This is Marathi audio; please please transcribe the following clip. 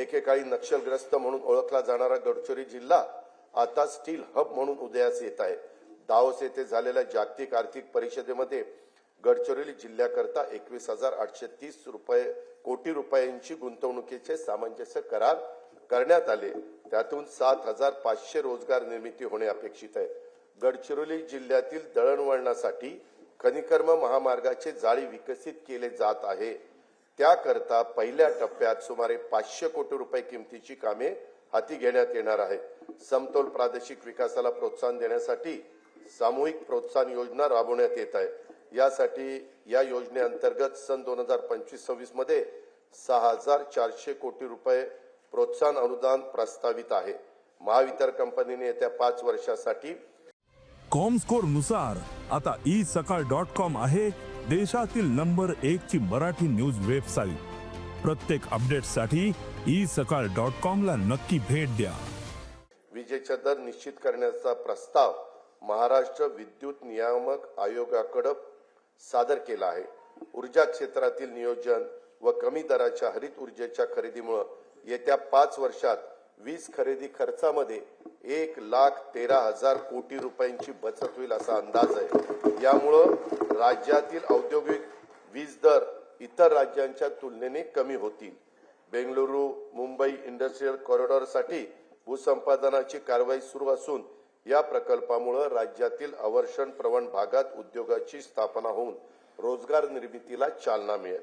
एकेकाळी नक्षलग्रस्त म्हणून ओळखला जाणारा गडचिरोली जिल्हा आता स्टील हब म्हणून उदयास येत आहे. दावोस येथे झालेल्या जागतिक आर्थिक परिषदेमध्ये गडचिरोली जिल्ह्याकरता एकवीस हजार आठशे तीस रुपये कोटी रुपयांची गुंतवणुकीचे सामंजस्य करार करण्यात आले. त्यातून सात हजार पाचशे रोजगार निर्मिती होणे अपेक्षित आहे. गडचिरोली जिल्ह्यातील दळणवळणासाठी खनिकर्म महामार्गाचे जाळी विकसित केले जात आहे. त्याकरता पहिल्या टप्प्यात सुमारे पाचशे कोटी रुपये किमतीची कामे हाती घेण्यात येणार आहे. समतोल प्रादेशिक विकासाला प्रोत्साहन देण्यासाठी सामूहिक प्रोत्साहन योजना राबवण्यात येत आहे. यासाठी या योजनेअंतर्गत सन दोन हजार पंचवीस सव्वीसमध्ये सहा हजार चारशे कोटी रुपये प्रोत्साहन अनुदान प्रस्तावित आहे. महावितर कंपनीने येत्या पाच वर्षासाठी कॉमस्कोरनुसार आता ई सकाळ डॉट कॉम आहे देशातील नंबर एक ची मराठी न्यूज वेबसाईट. प्रत्येक अपडेटसाठी ई सकाळ डॉट कॉम ला नक्की भेट द्या. विजेचा दर निश्चित करण्याचा प्रस्ताव महाराष्ट्र विद्युत नियामक आयोगाकडे सादर केला आहे. ऊर्जा क्षेत्रातील नियोजन व कमी दराच्या हरित ऊर्जेच्या खरेदीमुळे येत्या पाच वर्षात वीज खरेदी खर्चामध्ये एक लाख तेरा हजार कोटी रुपयांची बचत होईल असा अंदाज आहे. यामुळं राज्यातील औद्योगिक वीज दर इतर राज्यांच्या तुलनेने कमी होतील. बेंगळुरू मुंबई इंडस्ट्रीयल कॉरिडॉरसाठी भूसंपादनाची कारवाई सुरू असून या प्रकल्पामुळे राज्यातील अवर्षण प्रवण भागात उद्योगाची स्थापना होऊन रोजगार निर्मितीला चालना मिळेल.